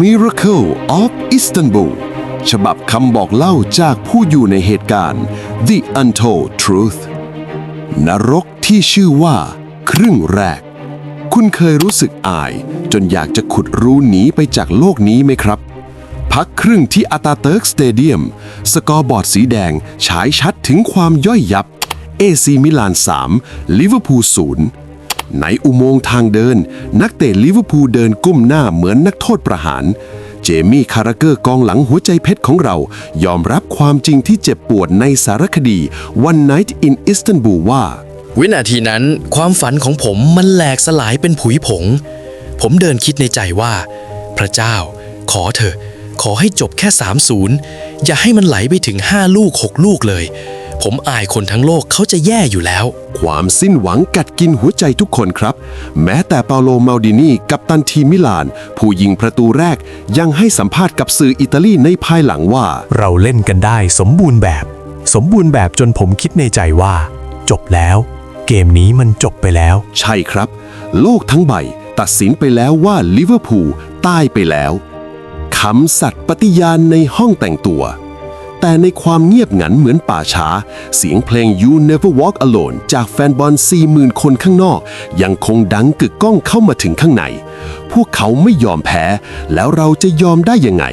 Miracle of Istanbul ฉบับคำบอกเล่าจากผู้อยู่ในเหตุการณ์ The Untold Truth นรกที่ชื่อว่า ครึ่งแรก คุณเคยรู้สึกอาย จนอยากจะขุดรูหนีไปจากโลกนี้ไหมครับ พักครึ่งที่อาตาเติร์กสเตเดียม สกอร์บอร์ดสีแดงฉายชัดถึงความย่อยยับ AC มิลาน 3 ลิเวอร์พูล 0 ในอุโมงค์ทางเดิน นักเตะลิเวอร์พูลเดินก้มหน้าเหมือนนักโทษประหาร เจมี่คาราเกอร์กองหลังหัวใจเพชรของเรา ยอมรับความจริงที่เจ็บปวดในสารคดี One Night in Istanbul ว่า วินาทีนั้นความฝันของผมมันแหลกสลายเป็นผุยผง ผมเดินคิดในใจว่า พระเจ้า ขอเถอะ ขอให้จบแค่ 3-0 อย่าให้มันไหลไปถึง 5 ลูก 6 ลูกเลย ผมอายคนทั้งโลกเขาจะแย่อยู่แล้ว ความสิ้นหวังกัดกินหัวใจทุกคนครับ แม้แต่เปาโลมาลดินีกัปตันทีมมิลาน ผู้ยิงประตูแรกยังให้สัมภาษณ์กับสื่ออิตาลีในภายหลังว่า เราเล่นกันได้สมบูรณ์แบบ สมบูรณ์แบบจนผมคิดในใจว่า จบแล้ว เกมนี้มันจบไปแล้ว ใช่ครับ โลกทั้งใบ ตัดสินไปแล้วว่าลิเวอร์พูลตายไปแล้วคำสัตย์ปฏิญาณในห้องแต่งตัว แต่ในความเงียบงันเหมือนป่าช้า เสียงเพลง You Never Walk Alone จากแฟนบอล 40,000 คนข้างนอก ยังคงดังกึกก้องเข้ามาถึงข้างใน พวกเขาไม่ยอมแพ้ แล้วเราจะยอมได้ยังไง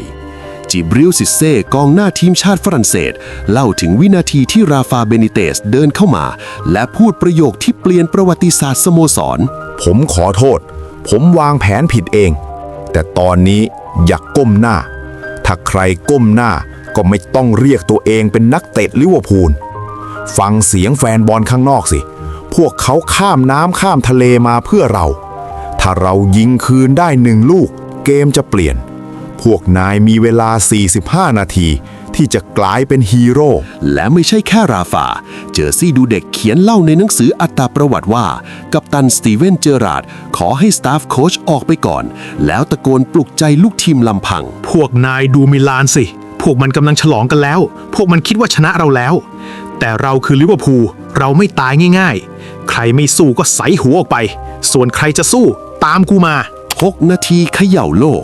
จิบริลซิเซ่กองหน้าทีมชาติฝรั่งเศส เล่าถึงวินาทีที่ราฟาเบนิเตสเดินเข้ามา และพูดประโยคที่เปลี่ยนประวัติศาสตร์สโมสร ผมขอโทษ ผมวางแผนผิดเอง แต่ตอนนี้อย่ากก้มหน้า ถ้าใครก้มหน้า ก็ไม่ต้องเรียกตัวเองเป็นนักเตะลิเวอร์พูล ฟังเสียงแฟนบอลข้างนอกสิ พวกเขาข้ามน้ำข้ามทะเลมาเพื่อเรา ถ้าเรายิงคืนได้หนึ่งลูก เกมจะเปลี่ยน พวกนายมีเวลา 45 นาที ที่จะกลายเป็นฮีโร่ และไม่ใช่แค่ราฟา เจอซี่ดูเด็กเขียนเล่าในหนังสืออัตราประวัติว่า กัปตันสตีเวนเจอราร์ดขอให้สตาฟโค้ชออกไปก่อน แล้วตะโกนปลุกใจลูกทีมลำพัง พวกนายดูมิลานสิ พวกมันกำลังฉลองกันแล้ว พวกมันคิดว่าชนะเราแล้ว แต่เราคือลิเวอร์พูล เราไม่ตายง่าย ๆ ใครไม่สู้ก็ใสหัวออกไป ส่วนใครจะสู้ตามกูมา 6 นาทีเขย่าโลก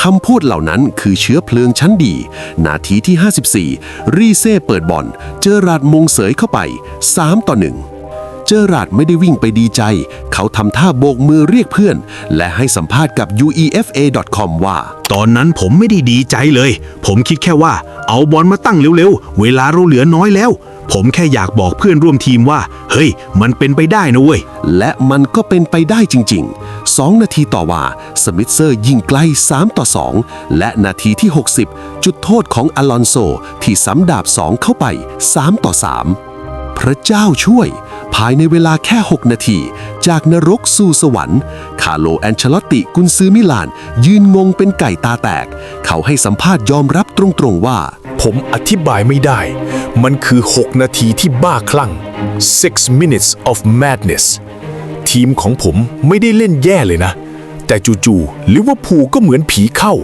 คำพูดเหล่านั้นคือเชื้อเพลิงชั้นดี นาทีที่ 54 รีเซ่เปิดบอล เจอราดมงเสยเข้าไป 3 ต่อ 1 เจอราดไม่ได้วิ่งไปดีใจ เขาทำท่าโบกมือเรียกเพื่อน และให้สัมภาษณ์กับ UEFA.com ว่า ตอนนั้นผมไม่ได้ดีใจเลย ผมคิดแค่ว่าเอาบอลมาตั้งเร็วๆ เวลาเราเหลือน้อยแล้ว ผมแค่อยากบอกเพื่อนร่วมทีมว่า เฮ้ย มันเป็นไปได้นะเว้ย และมันก็เป็นไปได้จริง ๆ 2 นาทีต่อว่า สมิธเซอร์ยิงไกล 3 ต่อ 2 และนาทีที่ 60 จุดโทษของอลอนโซที่ซ้ำดาบ 2 เข้าไป 3 ต่อ 3 พระเจ้าช่วย ภายในเวลาแค่ 6 นาที จากนรกสู่สวรรค์ คาโลแอนเชลอตติกุนซือมิลาน ยืนงงเป็นไก่ตาแตก เขาให้สัมภาษณ์ยอมรับตรงๆว่า ผมอธิบายไม่ได้ มันคือ 6 นาทีที่บ้าคลั่ง 6 minutes of madness ทีมของผมไม่ได้เล่นแย่เลยนะ แต่จู่ๆลิเวอร์พูลก็เหมือนผีเข้า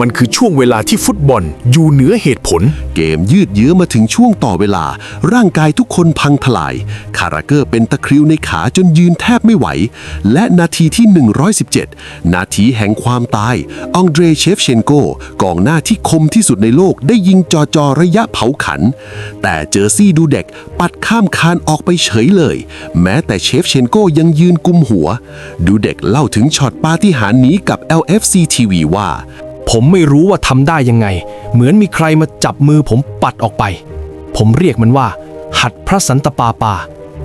มันคือช่วงเวลาที่ฟุตบอลอยู่เหนือเหตุผล เกมยืดเยื้อมาถึงช่วงต่อเวลา ร่างกายทุกคนพังทลาย คาราเกอร์เป็นตะคริวในขาจนยืนแทบไม่ไหว และนาทีที่ 117 นาทีแห่งความตาย องเดรเชฟเชนโกกองหน้าที่คมที่สุดในโลกได้ยิงจอจอระยะเผาขัน แต่เจอซี่ดูเด็กปัดข้ามคานออกไปเฉยเลย แม้แต่เชฟเชนโกยังยืนกุมหัว ดูเด็กเล่าถึงช็อตปาฏิหาริย์นี้กับ LFC TV ว่า ผมไม่รู้ว่าทำได้ยังไง เหมือนมีใครมาจับมือผมปัดออกไป ผมเรียกมันว่า หัดพระสันตปาปา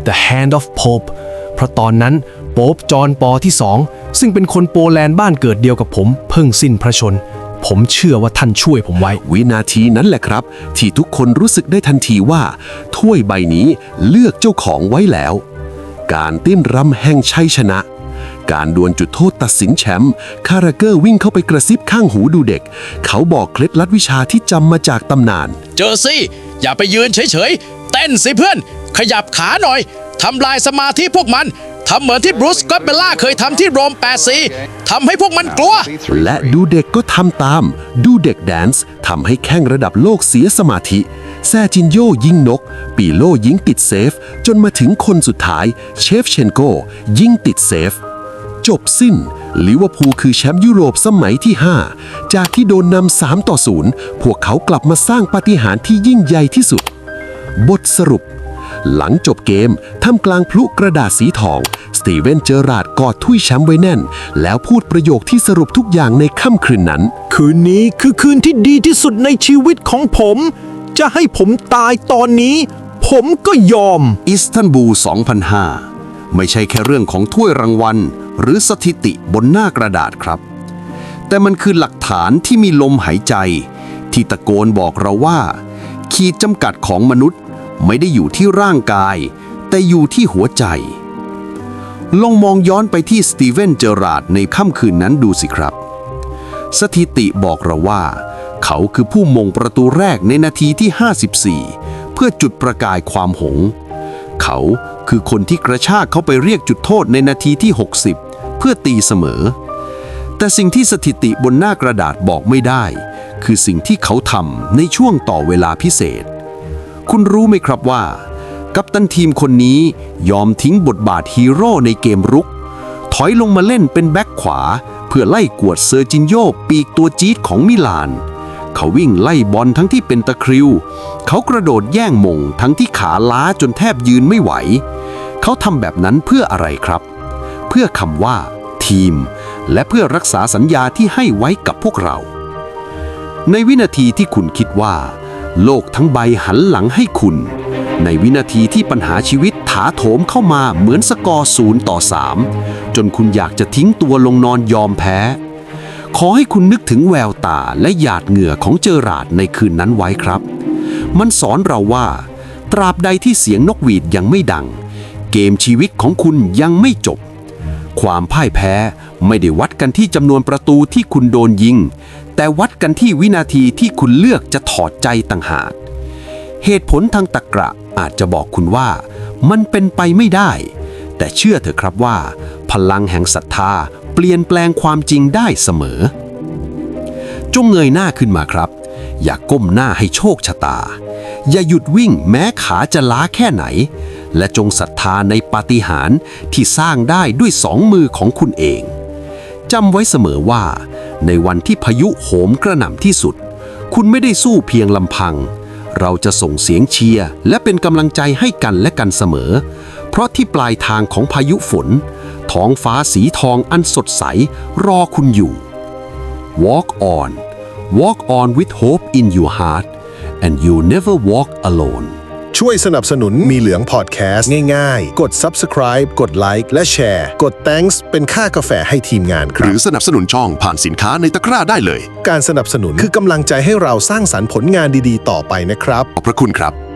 The Hand of Pope เพราะตอนนั้นโป๊ปจอห์นปอที่สองซึ่งเป็นคนโปแลนด์บ้านเกิดเดียวกับผม เพิ่งสิ้นพระชน ผมเชื่อว่าท่านช่วยผมไว้ วินาทีนั้นแหละครับ ที่ทุกคนรู้สึกได้ทันทีว่า ถ้วยใบนี้เลือกเจ้าของไว้แล้ว การติ้นรำแห่งชัยชนะ การดวลจุดโทษตัดสินแชมป์คาราเกอร์วิ่งเข้าไปกระซิบข้างหูดูเด็ก เขาบอกเคล็ดลับวิชาที่จำมาจากตำนาน เจอซี่ อย่าไปยืนเฉยๆ เต้นสิเพื่อน ขยับขาหน่อยทำลายสมาธิพวกมันทำเหมือนที่บรูซก็อตเบลล่าเคยทำที่โรม8ซีทำให้พวกมันกลัว และดูเด็กก็ทำตาม ดูเด็กแดนซ์ทำให้แข่งระดับโลกเสียสมาธิ แซจินโยยิงนก ปีโลยิงติดเซฟ จนมาถึงคนสุดท้าย เชฟเชนโกยิงติดเซฟ จบสิ้นลิเวอร์พูลคือแชมป์ยุโรปสมัยที่ 5 จากที่โดนนำ3ต่อ0พวกเขากลับมาสร้างปาฏิหาริย์ที่ยิ่งใหญ่ที่สุด บทสรุป หลังจบเกมท่ามกลางพลุกระดาษสีทอง สตีเวนเจอราร์ดกอดถ้วยแชมป์ไว้แน่น แล้วพูดประโยคที่สรุปทุกอย่างในค่ำคืนนั้น คืนนี้คือคืนที่ดีที่สุดในชีวิตของผม จะให้ผมตายตอนนี้ ผมก็ยอม อิสตันบูล 2005 ไม่ใช่แค่เรื่องของถ้วยรางวัล หรือสถิติบนหน้ากระดาษครับ แต่มันคือหลักฐานที่มีลมหายใจ ที่ตะโกนบอกเราว่า ขีดจำกัดของมนุษย์ไม่ได้อยู่ที่ร่างกาย แต่อยู่ที่หัวใจ ลองมองย้อนไปที่สตีเวนเจอราร์ดในค่ำคืนนั้นดูสิครับ สถิติบอกเราว่า เขาคือผู้มงประตูแรกในนาทีที่ 54 เพื่อจุดประกายความหงส์ เขา คือคนที่กระชากเขาไปเรียกจุดโทษในนาทีที่ 60 เพื่อตีเสมอ แต่สิ่งที่สถิติบนหน้ากระดาษบอกไม่ได้ คือสิ่งที่เขาทำในช่วงต่อเวลาพิเศษ คุณรู้ไหมครับว่า กัปตันทีมคนนี้ยอมทิ้งบทบาทฮีโร่ในเกมรุก ถอยลงมาเล่นเป็นแบ็คขวา เพื่อไล่กวดเซอร์จินโยปีกตัวจี๊ดของมิลานเขาวิ่งไล่บอลทั้งที่เป็นตะคริว เขากระโดดแย่งมงทั้งที่ขาล้าจนแทบยืนไม่ไหว เขาทำแบบนั้นเพื่ออะไรครับ เพื่อคำว่า ทีม และเพื่อรักษาสัญญาที่ให้ไว้กับพวกเรา ในวินาทีที่คุณคิดว่า โลกทั้งใบหันหลังให้คุณ ในวินาทีที่ปัญหาชีวิตถาโถมเข้ามาเหมือนสกอร์ศูนย์ต่อ3จนคุณอยากจะทิ้งตัวลงนอนยอมแพ้ขอให้คุณนึกถึงแววตาและหยาดเหงื่อของเจอราร์ดในคืนนั้นไว้ครับ มันสอนเราว่า ตราบใดที่เสียงนกหวีดยังไม่ดัง เกมชีวิตของคุณยังไม่จบ ความพ่ายแพ้ไม่ได้วัดกันที่จำนวนประตูที่คุณโดนยิง แต่วัดกันที่วินาทีที่คุณเลือกจะถอดใจต่างหาก เหตุผลทางตรระอาจจะบอกคุณว่า มันเป็นไปไม่ได้ แต่เชื่อเถอะครับว่า พลังแห่งศรัทธาเปลี่ยนแปลงความจริงได้เสมอ จงเงยหน้าขึ้นมาครับ อย่าก้มหน้าให้โชคชะตา อย่าหยุดวิ่งแม้ขาจะล้าแค่ไหน และจงศรัทธาในปาฏิหาริย์ที่สร้างได้ด้วยสองมือของคุณเองจำไว้เสมอว่า ในวันที่พายุโหมกระหน่ำที่สุด คุณไม่ได้สู้เพียงลำพัง เราจะส่งเสียงเชียร์และเป็นกำลังใจให้กันและกันเสมอ เพราะที่ปลายทางของพายุฝน ท้องฟ้าสีทองอันสดใสรอคุณอยู่ Walk on Walk on with hope in your heart and you never walk alone ช่วยสนับสนุนมีเหลืองพอดแคสต์ง่ายๆ กด subscribe กดไลค์และแชร์ กด thanks เป็นค่ากาแฟให้ทีมงานคหรัรืบ อสนับสนุนช่องผ่านสินค้าในตะกร้าได้เลย การสนับสนุนคือกำลังใจให้เราสร้างสรรค์ผลงานดีๆ ต่อไปนะครับ ขอบพระคุณครับ